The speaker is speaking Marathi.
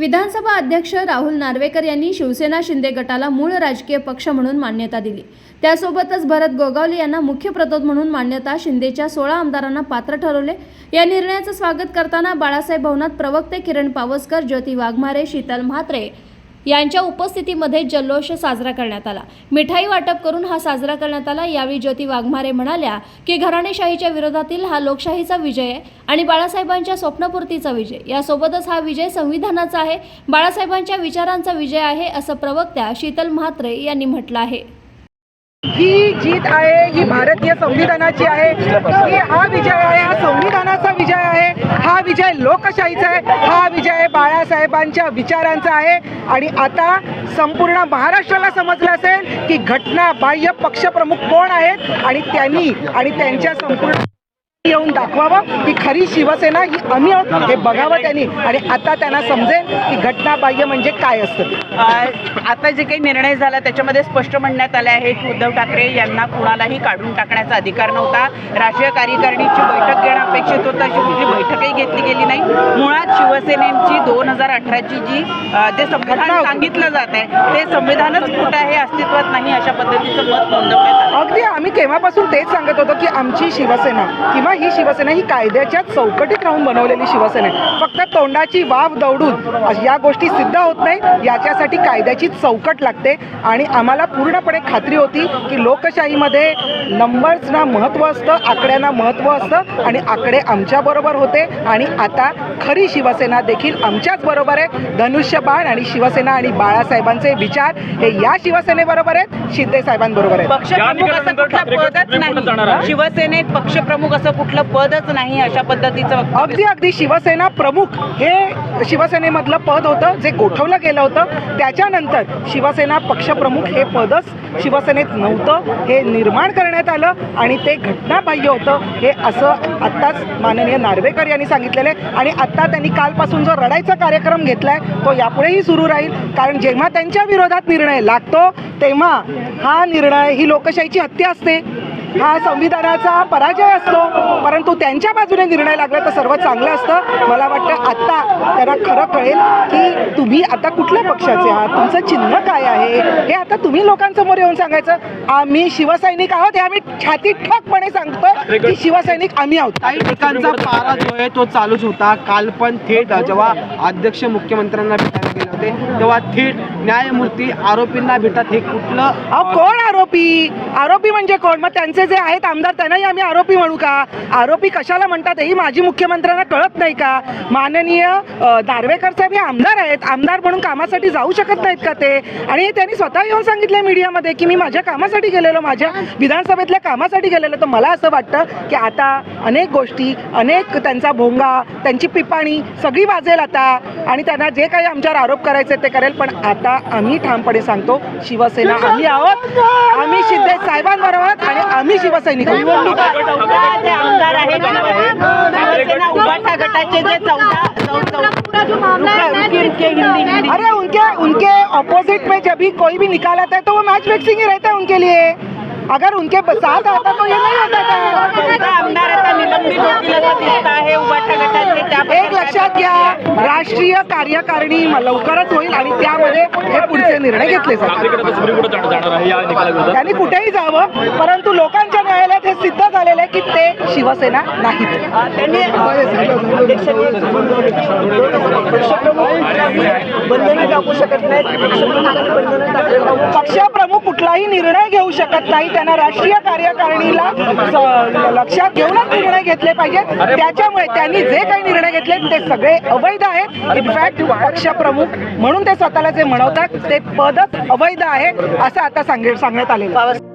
विधानसभा अध्यक्ष राहुल नार्वेकर यांनी शिवसेना शिंदे गटाला मूळ राजकीय पक्ष म्हणून मान्यता दिली. त्यासोबतच भरत गोगावले यांना मुख्य प्रतोद म्हणून मान्यता शिंदेच्या सोळा आमदारांना पात्र ठरवले. या निर्णयाचं स्वागत करताना बाळासाहेब भवनात प्रवक्ते किरण पावसकर ज्योती वाघमारे शीतल म्हात्रे यांच्या उपस्थितीमध्ये जल्लोष साजरा करण्यात आला. मिठाई वाटप करून हा साजरा करण्यात आला. यावेळी ज्योती वाघमारे म्हणाल्या की घराणेशाहीच्या विरोधातील हा लोकशाहीचा विजय आहे आणि बाळासाहेबांच्या स्वप्नपूर्तीचा विजय. यासोबतच हा विजय संविधानाचा आहे. बाळासाहेबांच्या विचारांचा विजय आहे असं प्रवक्त्या शीतल म्हात्रे यांनी म्हटलं आहे. ही जीत आहे ही भारतीय संविधानाची आहे. ही हा विजय आहे हा संविधानाचा विजय आहे हा विजय लोकशाहीचा आहे. हा विजय बाळासाहेबांच्या विचारांचा आहे. आणि आता संपूर्ण महाराष्ट्राला समजलं असेल की घटना बाह्य पक्षप्रमुख कोण आहेत? आणि त्यांनी आणि त्यांच्या संपूर्ण येऊन दाखवावं की खरी शिवसेना ही आम्ही आहोत हे बघावं त्यांनी. आणि आता त्यांना समजेल की घटना बाह्य म्हणजे काय असतं. आता जे काही निर्णय झाला त्याच्यामध्ये स्पष्ट म्हणण्यात आले आहे की उद्धव ठाकरे यांना कुणालाही काढून टाकण्याचा अधिकार नव्हता. राष्ट्रीय कार्यकारिणीची बैठक घेणं अपेक्षित होतं. अशी कुठली बैठकही घेतली गेली नाही. मुळात शिवसेनेची दोन हजार अठराची जी जे संविधान सांगितलं जात आहे ते संविधानच कुठं आहे अस्तित्वात नाही अशा पद्धतीचं मत नोंदवण्यात आलं. अगदी आम्ही केव्हापासून तेच सांगत होतो की आमची शिवसेना किंवा ही शिवसेना ही कायद्याच्या चौकटीत राहून बनवलेली शिवसेना आहे. फक्त तोंडाची वाव दौडून या गोष्टी सिद्ध होत नाही. याच्यासाठी कायद्याची चौकट लागते. आणि आम्हाला पूर्णपणे खात्री होती की लोकशाहीमध्ये नंबर्सना महत्त्व असतं आकड्यांना महत्त्व असतं आणि आकडे आमच्याबरोबर होते. आणि आता खरी शिवसेना देखील आमच्याच बरोबर आहे. धनुष्यबाण आणि शिवसेना आणि बाळासाहेबांचे विचार हे या शिवसेनेबरोबर आहेत. शिंदे साहेबांबरोबर आहेत. पक्षप्रमुख असं कुठलं पदच नाही. शिवसेनेत पक्षप्रमुख असं कुठलं पदच नाही अशा पद्धतीचं अगदी अगदी. शिवसेना प्रमुख हे शिवसेनेमधलं पद होतं जे गोठवलं गेलं होतं. त्याच्यानंतर शिवसेना पक्षप्रमुख हे पदच शिवसेनेत नव्हतं. हे निर्माण करण्यात आलं आणि ते घटनाबाह्य होतं. हे असं आत्ताच माननीय नार्वेकर यांनी सांगितलेलं आहे. आणि आत्ता त्यांनी कालपासून जो रडायचा कार्यक्रम घेतला आहे तो यापुढेही सुरू राहील. कारण जेव्हा त्यांच्या विरोधात निर्णय लागतो तेव्हा हा निर्णय ही लोकशाहीची हत्या असते. हा संविधानाचा पराजय असतो. परंतु त्यांच्या बाजूने निर्णय लागला तर सर्व चांगलं असतं. मला वाटतं आत्ता त्यांना खरं कळेल की तुम्ही आता कुठल्या पक्षाचे आहात? तुमचं चिन्ह काय आहे? हे आता तुम्ही लोकांसमोर येऊन सांगायचं. आम्ही शिवसैनिक आहोत हे आम्ही छाती ठोकपणे सांगतो की शिवसैनिक आम्ही आहोत. काही ठिकाणचा पारा जो आहे तो चालूच होता. काल पण थेट जेव्हा अध्यक्ष मुख्यमंत्र्यांना भेटायला गेले होते तेव्हा थेट न्यायमूर्ती आरोपींना भेटत हे कुठलं कोण आरोपी? आरोपी म्हणजे कोण? मग त्यांचे जे आहेत आमदार त्यांनाही आम्ही आरोपी म्हणू का? आरोपी कशाला म्हणतात हेही माजी मुख्यमंत्र्यांना कळत नाही का? माननीय दारवेकर साहेब हे आमदार आहेत. आमदार म्हणून कामासाठी जाऊ शकत नाहीत का ते? आणि त्यांनी स्वतः येऊन सांगितलं मीडियामध्ये की मी माझ्या कामासाठी गेलेलो माझ्या विधानसभेतल्या कामासाठी गेलेलो. तर मला असं वाटतं की आता अनेक गोष्टी अनेक त्यांचा भोंगा त्यांची पिपाणी सगळी वाजेल आता. आणि त्यांना जे काही आमच्यावर आरोप करायचे ते करेल. पण आता आम्ही ठामपणे सांगतो शिवसेना आम्ही आहोत. आम्ही शिंदे साहेबांबरोबर आहोत आणि आम्ही शिवसैनिक आमदार आहेत गटाचे जे चौदा अरे उनके उनके ऑपोजिट में जब भी कोई भी निकाल आता है तो वो मैच फिक्सिंग ही रहता है उनके लिए। अगर उनके साथ आता तो ये नहीं होता था। आमदार आता निलंबित आहे एक लक्षात घ्या राष्ट्रीय कार्यकारिणी लवकरच होईल आणि त्यामध्ये हे पुढचे निर्णय घेतले जातात. त्यांनी कुठेही जावं परंतु लोकांच्या न्यायालयात हे सिद्ध झालेलं आहे की ते शिवसेना नाहीत. त्यांनी बंधने टाकू शकत नाहीत. पक्षप्रमुख कुठलाही निर्णय घेऊ शकत नाही. त्यांना राष्ट्रीय कार्यकारिणीला लक्षात घेऊनच निर्णय घेतले पाहिजेत. त्याच्यामुळे त्यांनी जे काही निर्णय घेतले ते सगळे अवैध आहेत. इनफॅक्ट पक्षप्रमुख म्हणून ते स्वतःला जे म्हणवतात ते पदच अवैध आहे असं आता सांगण्यात आलेलं